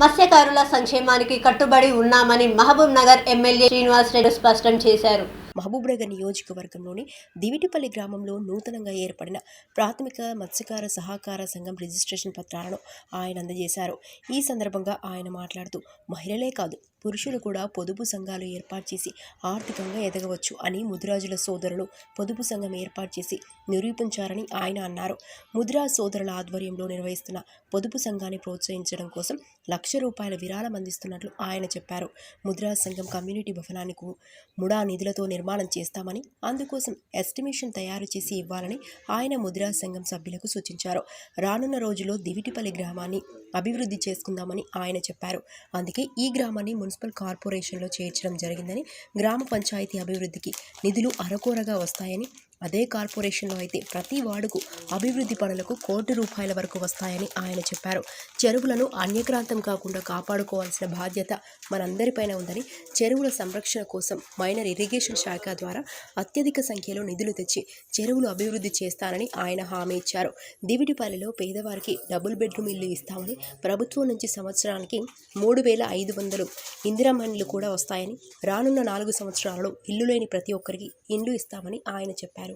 మత్స్యకారుల సంక్షేమానికి కట్టుబడి ఉన్నామని మహబూబ్ నగర్ ఎమ్మెల్యే శ్రీనివాసరెడ్డి స్పష్టం చేశారు. మహబూబ్నగర్ నియోజకవర్గంలోని దివిటిపల్లి గ్రామంలో నూతనంగా ఏర్పడిన ప్రాథమిక మత్స్యకార సహకార సంఘం రిజిస్ట్రేషన్ పత్రాలను ఆయన అందజేశారు. ఈ సందర్భంగా ఆయన మాట్లాడుతూ మహిళలే కాదు పురుషులు కూడా పొదుపు సంఘాలు ఏర్పాటు చేసి ఆర్థికంగా ఎదగవచ్చు అని ముదిరాజుల సోదరులు పొదుపు సంఘం ఏర్పాటు చేసి నిరూపించారని ఆయన అన్నారు. ముదిరాజ్ సోదరుల ఆధ్వర్యంలో నిర్వహిస్తున్న పొదుపు సంఘాన్ని ప్రోత్సహించడం కోసం లక్ష రూపాయల విరాళం అందిస్తున్నట్లు ఆయన చెప్పారు. ముద్రాజ్ సంఘం కమ్యూనిటీ భవనానికి ముడా నిధులతో నిర్మాణం చేస్తామని అందుకోసం ఎస్టిమేషన్ తయారు చేసి ఇవ్వాలని ఆయన ముద్రా సంఘం సభ్యులకు సూచించారు. రానున్న రోజుల్లో దివిటిపల్లి గ్రామాన్ని అభివృద్ధి చేసుకుందామని ఆయన చెప్పారు. అందుకే ఈ గ్రామాన్ని మున్సిపల్ కార్పొరేషన్లో చేర్చడం జరిగిందని గ్రామ పంచాయతీ అభివృద్ధికి నిధులు అరకొరగా వస్తాయని అదే కార్పొరేషన్లో అయితే ప్రతి వార్డుకు అభివృద్ధి పనులకు కోటి రూపాయల వరకు వస్తాయని ఆయన చెప్పారు. చెరువులను అన్యక్రాంతం కాకుండా కాపాడుకోవాల్సిన బాధ్యత మనందరిపైన ఉందని చెరువుల సంరక్షణ కోసం మైనర్ ఇరిగేషన్ శాఖ ద్వారా అత్యధిక సంఖ్యలో నిధులు తెచ్చి చెరువులు అభివృద్ధి చేస్తానని ఆయన హామీ ఇచ్చారు. దివిటిపల్లిలో పేదవారికి డబుల్ బెడ్రూమ్ ఇల్లు ఇస్తామని ప్రభుత్వం నుంచి సంవత్సరానికి మూడు వేల ఐదు వందలు ఇందిరామణిలు కూడా వస్తాయని రానున్న నాలుగు సంవత్సరాలలో ఇల్లు లేని ప్రతి ఒక్కరికి ఇండ్లు ఇస్తామని ఆయన చెప్పారు.